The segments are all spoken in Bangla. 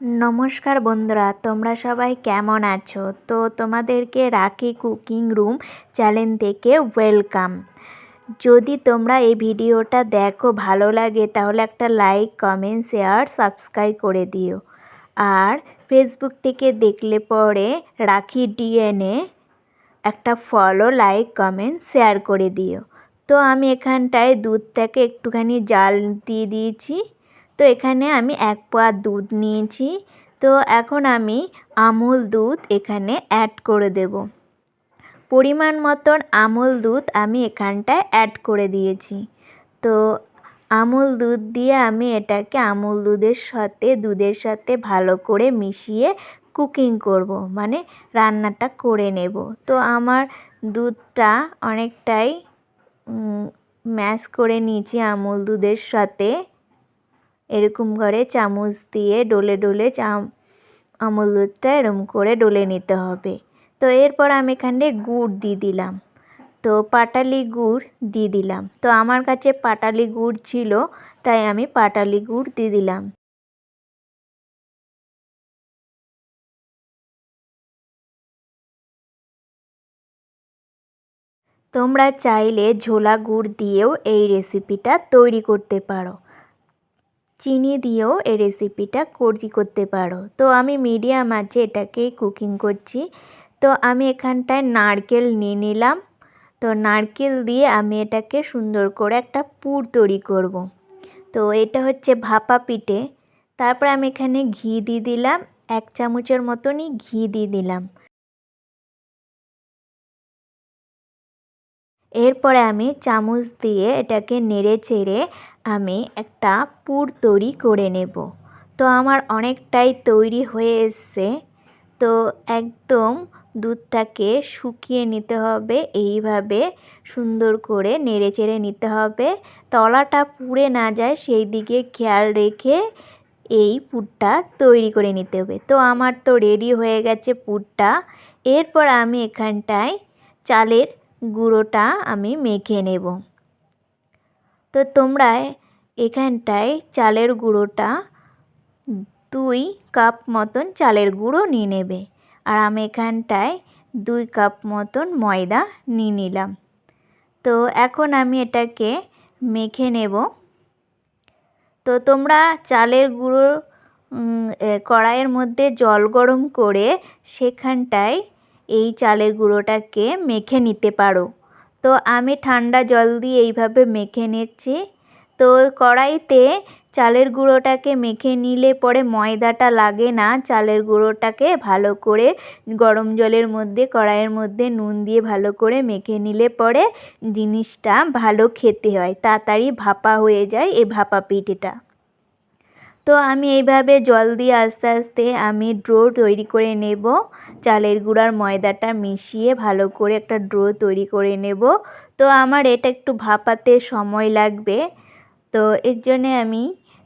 নমস্কার বন্ধুরা, তোমরা সবাই কেমন আছো? তো তোমাদেরকে রাখি কুকিং রুম চ্যানেল থেকে ওয়েলকাম। যদি তোমরা এই ভিডিওটা দেখো ভালো লাগে, তাহলে একটা লাইক, কমেন্ট, শেয়ার, সাবস্ক্রাইব করে দিও। আর ফেসবুক থেকে দেখলে পরে রাখি ডিএনএ একটা ফলো লাইক কমেন্ট, শেয়ার করে দিও। তো আমি এখানটায় দুধটাকে একটুখানি জাল দিয়ে দিয়েছি। তো এখানে আমি এক পোয়া দুধ নিয়েছি। তো এখন আমি আমুল দুধ এখানে অ্যাড করে দেব। পরিমাণ মতন আমুল দুধ আমি এখানটায় অ্যাড করে দিয়েছি। তো আমুল দুধ দিয়ে আমি এটাকে আমুল দুধের সাথে দুধের সাথে ভালো করে মিশিয়ে কুকিং করব মানে রান্নাটা করে নেব। তো আমার দুধটা অনেকটাই ম্যাশ করে নিয়েছি আমুল দুধের সাথে। এরকম করে চামচ দিয়ে ডলে ডলে চাম আমুল দুধটা এরম করে ডলে নিতে হবে। তো এরপর আমি এখানে গুড় দিয়ে দিলাম। তো পাটালি গুড় দিয়ে দিলাম। তো আমার কাছে পাটালি গুড় ছিল, তাই আমি পাটালি গুড় দিয়ে দিলাম। তোমরা চাইলে ঝোলা গুড় দিয়েও এই রেসিপিটা তৈরি করতে পারো। চিনি দিয়েও এই রেসিপিটা করি করতে পারো। তো আমি মিডিয়াম আছে এটাকে কুকিং করছি। তো আমি এখানটায় নারকেল নিয়ে নিলাম। তো নারকেল দিয়ে আমি এটাকে সুন্দর করে একটা পুর তৈরি করব। তো এটা হচ্ছে ভাপা পিঠে। তারপর আমি এখানে ঘি দিয়ে দিলাম। এক চামচের মতনই ঘি দিয়ে দিলাম। এরপরে আমি চামচ দিয়ে এটাকে নেড়ে চেড়ে আমি একটা পুর তৈরি করে নেব। তো আমার অনেকটাই তৈরি হয়ে এসছে। তো একদম দুধটাকে শুকিয়ে নিতে হবে, এইভাবে সুন্দর করে নেড়ে চেড়ে নিতে হবে। তলাটা পুড়ে না যায়, সেই দিকে খেয়াল রেখে এই পুরটা তৈরি করে নিতে হবে। তো আমার তো রেডি হয়ে গেছে পুরটা। এরপর আমি এখানটায় চালের গুঁড়োটা আমি মেখে নেব। তো তোমরা এখানটায় চালের গুঁড়োটা দুই কাপ মতন চালের গুঁড়ো নিয়ে নেবে। আর আমি এখানটায় দুই কাপ মতন ময়দা নিয়ে নিলাম। তো এখন আমি এটাকে মেখে নেব। তো তোমরা চালের গুঁড়ো কড়াইয়ের মধ্যে জল গরম করে সেখানটায় এই চালের গুঁড়োটাকে মেখে নিতে পারো। তো আমি ঠান্ডা জল দিয়ে এইভাবে মেখে নিচ্ছি। তো কড়াইতে চালের গুঁড়োটাকে মেখে নিলে পরে ময়দাটা লাগে না। চালের গুঁড়োটাকে ভালো করে গরম জলের মধ্যে, কড়াইয়ের মধ্যে নুন দিয়ে ভালো করে মেখে নিলে পরে জিনিসটা ভালো খেতে হয়। তাড়াতাড়ি ভাপা হয়ে যায় এই ভাপা পিঠেটা। তো আমি এইভাবে জল দিয়ে আস্তে আস্তে আমি ড্রো তৈরি করে নেব। চালের গুঁড়ার ময়দাটা মিশিয়ে ভালো করে একটা ড্রো তৈরি করে নেব। তো আমার এটা একটু ভাপাতে সময় লাগবে। তো এর জন্যে আমি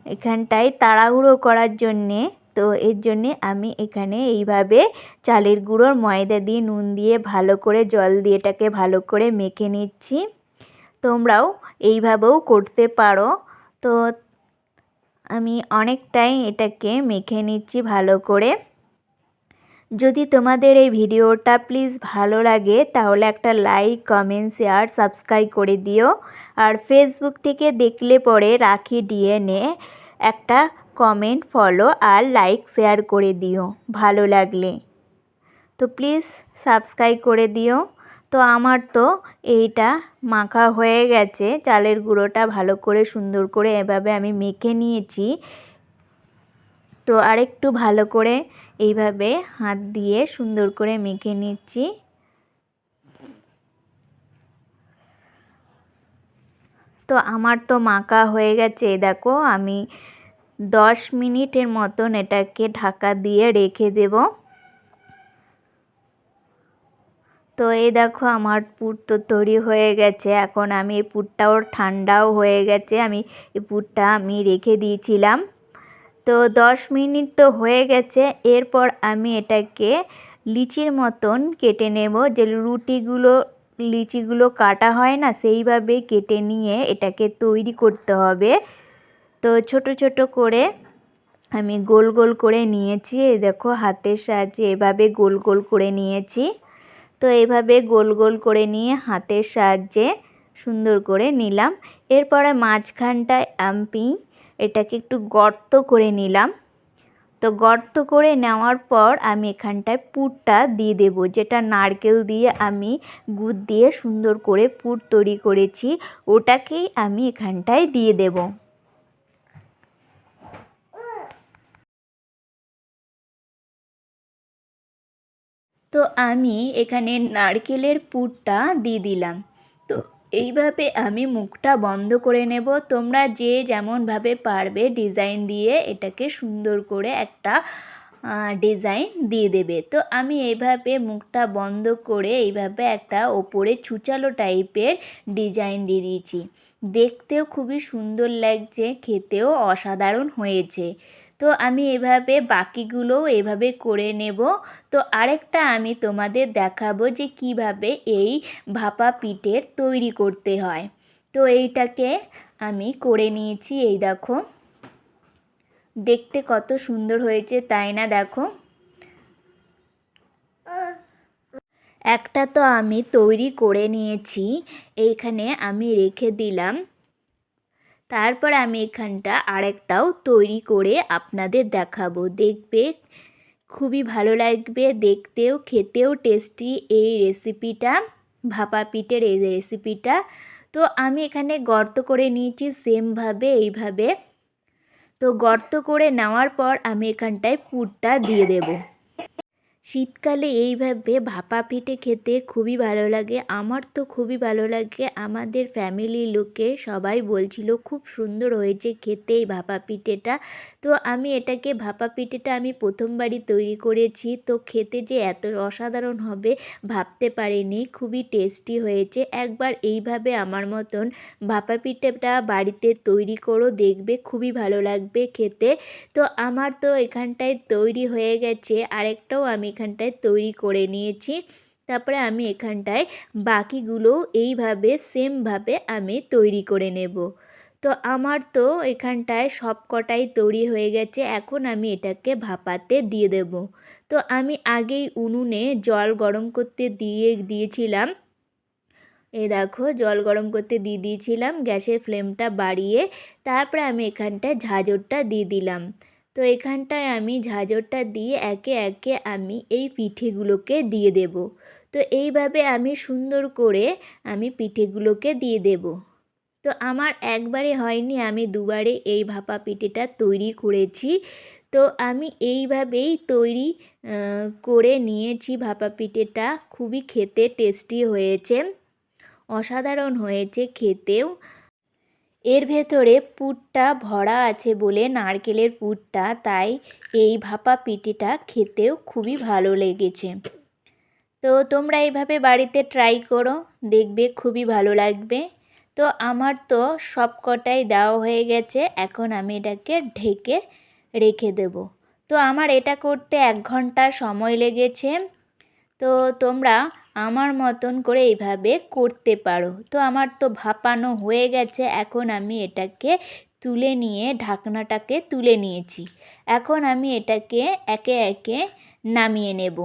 এখানটায় তাড়াহুড়ো করার জন্যে, তো এর জন্যে আমি এখানে এইভাবে চালের গুঁড়োর ময়দা দিয়ে নুন দিয়ে ভালো করে জল দিয়ে এটাকে ভালো করে মেখে নিচ্ছি। তোমরাও এইভাবেও করতে পারো। তো আমি অনেকটাই এটাকে মেখে নিচ্ছি ভালো করে। যদি তোমাদের এই ভিডিওটা প্লিজ ভালো লাগে, তাহলে একটা লাইক কমেন্ট শেয়ার সাবস্ক্রাইব করে দিও। আর ফেসবুক থেকে দেখলে পরে রাখি ডিএনএ একটা কমেন্ট ফলো আর লাইক শেয়ার করে দিও, ভালো লাগলে। তো প্লিজ সাবস্ক্রাইব করে দিও। তো আমার তো এইটা মাখা হয়ে গেছে। চালের গুঁড়োটা ভালো করে সুন্দর করে এভাবে আমি মেখে নিয়েছি। তো আরেকটু ভালো করে এইভাবে হাত দিয়ে সুন্দর করে মেখে নিচ্ছি। তো আমার তো মাখা হয়ে গেছে দেখো আমি দশ মিনিটের মতন এটাকে ঢাকা দিয়ে রেখে দেব। তো এই দেখো আমার পুর তো তৈরি হয়ে গেছে। এখন আমি এই পুরটাও ঠান্ডাও হয়ে গেছে। আমি এই পুরটা আমি রেখে দিয়েছিলাম। তো দশ মিনিট তো হয়ে গেছে। এরপর আমি এটাকে লিচির মতন কেটে নেব। যে রুটিগুলো, লিচিগুলো কাটা হয় না, সেইভাবে কেটে নিয়ে এটাকে তৈরি করতে হবে। তো ছোট ছোট করে আমি গোল গোল করে নিয়েছি। দেখো হাতের সাহায্যে এভাবে গোল গোল করে নিয়েছি। তো এইভাবে গোল গোল করে নিয়ে হাতের সাহায্যে সুন্দর করে নিলাম। এরপরে মাঝখানটায় আমি এটাকে একটু গর্ত করে নিলাম। তো গর্ত করে নেওয়ার পর আমি এখানটায় পুরটা দিয়ে দেব, যেটা নারকেল দিয়ে আমি গুড় দিয়ে সুন্দর করে পুর তৈরি করেছি, ওটাকেই আমি এখানটায় দিয়ে দেব। তো আমি এখানে নারকেলের পুরটা দিয়ে দিলাম। তো এইভাবে আমি মুখটা বন্ধ করে নেব। তোমরা যে যেমনভাবে পারবে ডিজাইন দিয়ে এটাকে সুন্দর করে একটা ডিজাইন দিয়ে দেবে। তো আমি এইভাবে মুখটা বন্ধ করে এইভাবে একটা ওপরে ছুচালো টাইপের ডিজাইন দিয়ে দিয়েছি। দেখতেও খুবই সুন্দর লাগছে, খেতেও অসাধারণ হয়েছে। তো আমি এভাবে বাকিগুলোও এভাবে করে নেব। তো আরেকটা আমি তোমাদের দেখাবো যে কীভাবে এই ভাপা পিঠের তৈরি করতে হয়। তো এইটাকে আমি করে নিয়েছি, এই দেখো। দেখতে কত সুন্দর হয়েছে, তাই না দেখো? একটা তো আমি তৈরি করে নিয়েছি, এইখানে আমি রেখে দিলাম। তারপর আমি এখানটা আরেকটাও তৈরি করে আপনাদের দেখাবো। দেখবে, খুবই ভালো লাগবে, দেখতেও, খেতেও টেস্টি এই রেসিপিটা ভাপা পিঠের এই রেসিপিটা তো আমি এখানে গর্ত করে নিয়েছি সেমভাবে এইভাবে। তো গর্ত করে নেওয়ার পর আমি এখানটায় পুরটা দিয়ে দেবো। শীতকালে এইভাবে ভাপা পিঠে খেতে খুবই ভালো লাগে। আমার তো খুবই ভালো লাগে। আমাদের ফ্যামিলির লোকে সবাই বলছিল, খুব সুন্দর হয়েছে খেতে এই ভাপা পিঠেটা। তো আমি এটাকে, ভাপা পিঠেটা আমি প্রথমবারই তৈরি করেছি। তো খেতে যে এত অসাধারণ হবে, ভাবতে পারিনি। খুবই টেস্টি হয়েছে। একবার এইভাবে আমার মতন ভাপা পিঠেটা বাড়িতে তৈরি করো, দেখবে খুবই ভালো লাগবে খেতে। তো আমার তো এখানটায় তৈরি হয়ে গেছে। আরেকটাও আমি এখানটায় তৈরি করে নিয়েছি। তারপরে আমি এখানটায় বাকিগুলো এইভাবে সেমভাবে আমি তৈরি করে নেব। তো আমার তো এখানটায় সব কটাই তৈরি হয়ে গেছে, এখন আমি এটাকে ভাপাতে দিয়ে দেব। তো আমি আগেই উনুনে জল গরম করতে দিয়ে দিয়েছিলাম। এ দেখো, জল গরম করতে দিয়ে দিয়েছিলাম, গ্যাসের ফ্লেমটা বাড়িয়ে তারপরে আমি এখানটায় ঝাঁঝরটা দিয়ে দিলাম। তো এখানটায় আমি ঝাঁঝরটা দিয়ে একে একে আমি এই পিঠেগুলোকে দিয়ে দেব। তো এইভাবে আমি সুন্দর করে আমি পিঠেগুলোকে দিয়ে দেব। তো আমার একবারে হয়নি, আমি দুবারে এই ভাপা পিঠেটা তৈরি করেছি। তো আমি এইভাবেই তৈরি করে নিয়েছি ভাপা পিঠেটা। খুবই খেতে টেস্টি হয়েছে, অসাধারণ হয়েছে খেতেও। এর ভেতরে পুরটা ভরা আছে বলে নারকেলের পুরটা, তাই এই ভাপা পিঠেটা খেতেও খুবই ভালো লেগেছে। তো তোমরা এইভাবে বাড়িতে ট্রাই করো, দেখবে খুবই ভালো লাগবে। তো আমার তো সব কটাই দেওয়া হয়ে গেছে, এখন আমি এটাকে ঢেকে রেখে দেব। তো আমার এটা করতে এক ঘণ্টা সময় লেগেছে। তো তোমরা আমার মতন করে এইভাবে করতে পারো। তো আমার তো ভাপানো হয়ে গেছে, এখন আমি এটাকে তুলে নিয়ে, ঢাকনাটাকে তুলে নিয়েছি। এখন আমি এটাকে একে একে নামিয়ে নেব।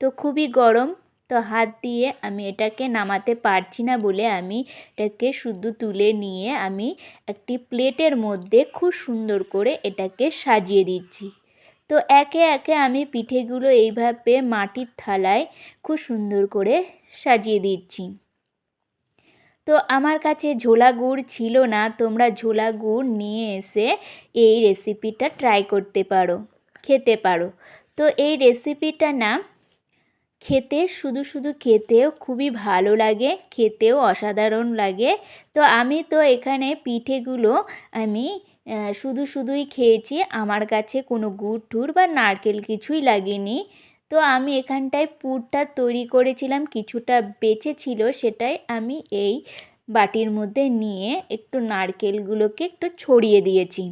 তো খুবই গরম, তো হাত দিয়ে আমি এটাকে নামাতে পারছি না বলে আমি এটাকে শুধু তুলে নিয়ে আমি একটি প্লেটের মধ্যে খুব সুন্দর করে এটাকে সাজিয়ে দিচ্ছি। তো একে একে আমি পিঠেগুলো এইভাবে মাটির থালায় খুব সুন্দর করে সাজিয়ে দিচ্ছি। তো আমার কাছে ঝোলা গুড় ছিল না, তোমরা ঝোলা গুড় নিয়ে এসে এই রেসিপিটা ট্রাই করতে পারো, খেতে পারো। তো এই রেসিপিটা না, খেতে, শুধু শুধু খেতেও খুবই ভালো লাগে, খেতেও অসাধারণ লাগে। তো আমি তো এখানে পিঠেগুলো আমি শুধু শুধুই খেয়েছি। আমার কাছে কোনো গুড় টুর বা নারকেল কিছুই লাগেনি। তো আমি এখানটায় পুরটা তৈরি করেছিলাম। কিছুটা বেঁচে ছিল সেটাই আমি এই বাটির মধ্যে নিয়ে একটু নারকেলগুলোকে একটু ছড়িয়ে দিয়েছি।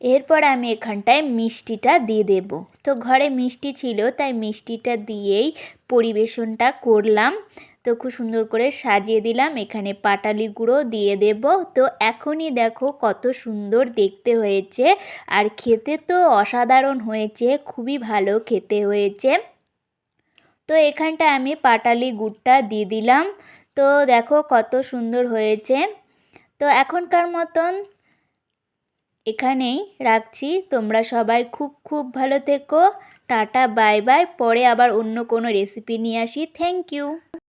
এরপর আমি এখানটায় মিষ্টিটা দিয়ে দেব। তো ঘরে মিষ্টি ছিল, তাই মিষ্টিটা দিয়েই পরিবেশনটা করলাম। তো খুব সুন্দর করে সাজিয়ে দিলাম। এখানে পাটালি গুঁড়ো দিয়ে দেব। তো এখনই দেখো কত সুন্দর দেখতে হয়েছে। আর খেতে তো অসাধারণ হয়েছে, খুবই ভালো খেতে হয়েছে। তো এখানটা আমি পাটালি গুড়টা দিয়ে দিলাম। তো দেখো কত সুন্দর হয়েছে। তো এখনকার মতন এখানেই রাখছি। তোমরা সবাই খুব খুব ভালো থেকো। Tata, bye bye. পরে আবার অন্য কোনো রেসিপি নিয়ে আসি। Thank you